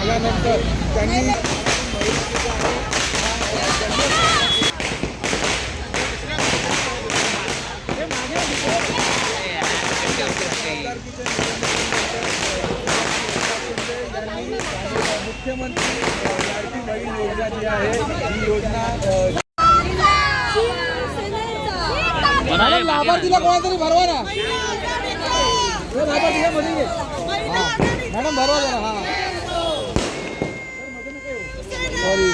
झाल्यानंतर त्यांनी मुख्यमंत्री अ, लाडकी बहीण योजना जी आहे ही योजना अ, मॅडम लाभार्थीला कोणातरी भरवा ना हे लाभार्थी मध्ये ये. हा. मॅडम भरवा जरा हा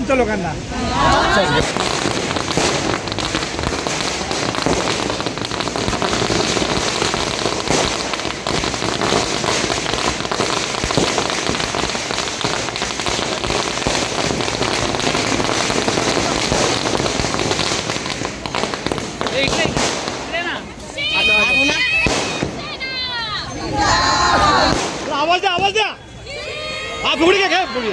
तुमच्या लोकांना आवाज द्या आवाज द्या हा फुगडी घ्या घ्या फुगडी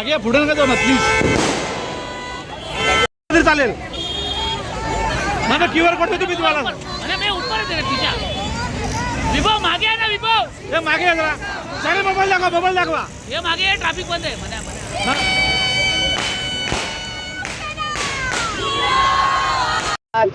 मागे पुढे नका जाऊ ना प्लीज चालेल. माझा क्यू आर कोड देतो मी तुम्हाला. अरे मैं ऊपर है तेरे पीछे विभो मागे आहे ना विभो हे मागे या जरा. चालेल मोबाईल दाखवा मोबाईल दाखवा. हे मागे आहे ट्रॅफिक बंद आहे. मना मना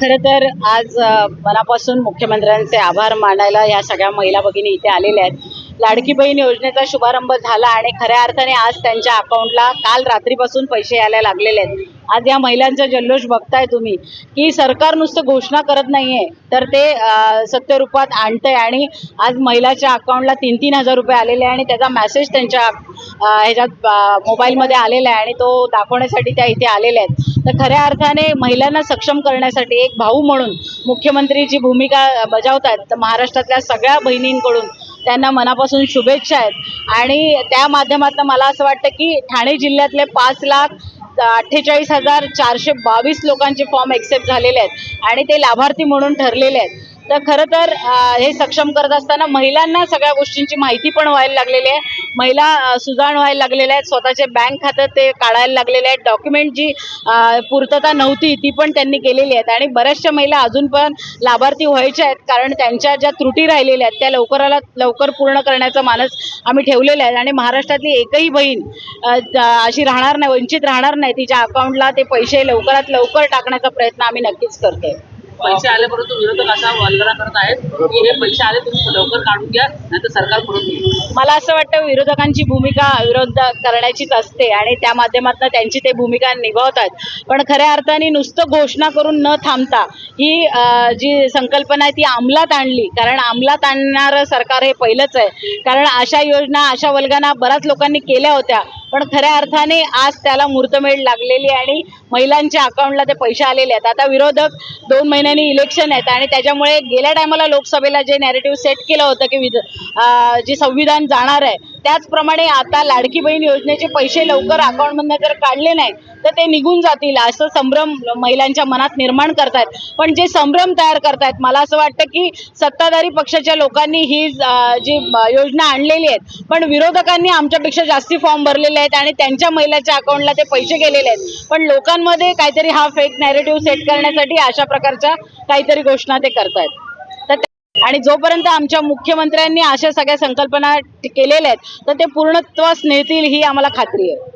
खरं तर आज मनापासून मुख्यमंत्र्यांचे आभार मानायला या सगळ्या महिला भगिनी इथे आलेल्या आहेत. लाडकी बहीण योजनेचा शुभारंभ झाला आणि खऱ्या अर्थाने आज त्यांच्या अकाउंटला काल रात्रीपासून पैसे यायला लागलेले आहेत. आज या महिलांचा जल्लोष बघताय तुम्ही. की सरकार नुसतं घोषणा करत नाहीये तर ते सत्यरूपात आणतं आणतंय आणि आज महिलाच्या अकाउंटला तीन तीन हजार रुपये आलेले आहे आणि त्याचा मेसेज त्यांच्या ह्याच्यात मोबाईलमध्ये आलेला आहे आणि तो दाखवण्यासाठी त्या इथे आलेल्या आहेत. तर खऱ्या अर्थाने महिलांना सक्षम करण्यासाठी एक भाऊ म्हणून मुख्यमंत्री जी भूमिका बजावत आहेत तर महाराष्ट्रातल्या सगळ्या बहिणींकडून त्यांना मनापासून शुभेच्छा आहेत. आणि त्या माध्यमातून मला असं वाटतं की ठाणे जिल्ह्यातले पाच लाख अठ्ठेचाळीस हजार चारशे बावीस लोकांचे फॉर्म एक्सेप्ट झालेले आहेत. आणि ते लाभार्थी म्हणून ठरलेले आहेत. तर खरं तर हे सक्षम करत असताना महिलांना सगळ्या गोष्टींची माहिती पण व्हायला लागलेली आहे. महिला सुजाण व्हायला लागलेल्या आहेत. स्वतःचे बँक खातं ते काढायला लागलेले आहेत. डॉक्युमेंट जी पूर्तता नव्हती ती पण त्यांनी केलेली आहेत. आणि बऱ्याचशा महिला अजून पण लाभार्थी व्हायच्या आहेत. कारण त्यांच्या ज्या त्रुटी राहिलेल्या आहेत त्या लवकराला लवकर पूर्ण करण्याचा मानस आम्ही ठेवलेला आहे. आणि महाराष्ट्रातली एकही बहीण अशी राहणार नाही वंचित राहणार नाही तिच्या अकाउंटला ते पैसे लवकरात लवकर टाकण्याचा प्रयत्न आम्ही नक्कीच करतोय. पैसे आले परंतु विरोधक असा वलगडा करत आहेत की हे पैसे आले तुम्ही लवकर काढून घ्या नाहीतर सरकार परत मला असं वाटतं विरोधकांची भूमिका विरोध करण्याचीच असते आणि त्या माध्यमातून त्यांची ते भूमिका निभावतात. पण खऱ्या अर्थाने नुसतं घोषणा करून न थांबता ही जी संकल्पना आहे ती अंमलात आणली. कारण अंमलात आणणारं सरकार हे पहिलंच आहे. कारण अशा योजना अशा वल्गना बऱ्याच लोकांनी केल्या होत्या. पण खऱ्या अर्थाने आज त्याला मूर्तमेढ लागलेली आणि महिलांच्या अकाउंटला ते पैसे आलेले आहेत. आता विरोधक दोन महिन्यांनी इलेक्शन आहेत आणि त्याच्यामुळे गेल्या टायमाला लोकसभेला जे नॅरेटिव्ह सेट केलं होतं की विध जे संविधान जाणार आहे त्याचप्रमाणे आता लाडकी बहीण योजनेचे पैसे लवकर अकाउंटमधनं जर काढले नाही तर ते निघून जातील असं संभ्रम महिलांच्या मनात निर्माण करतायत. पण जे संभ्रम तयार करतायत मला असं वाटतं की सत्ताधारी पक्षाच्या लोकांनी ही जी योजना आणलेली आहेत पण विरोधकांनी आमच्यापेक्षा जास्ती फॉर्म भरलेले आहेत आणि त्यांच्या महिलाच्या अकाउंटला ते पैसे गेलेले आहेत. पण लोकांमध्ये काहीतरी हा फेक नॅरेटिव्ह सेट करण्यासाठी अशा प्रकारच्या काहीतरी घोषणा ते करतायत. आणि जोपर्यंत आमच्या मुख्यमंत्र्यांनी अशा सगळ्या संकल्पना केलेल्या आहेत तर ते पूर्णत्वास नेतील ही आम्हाला खात्री आहे.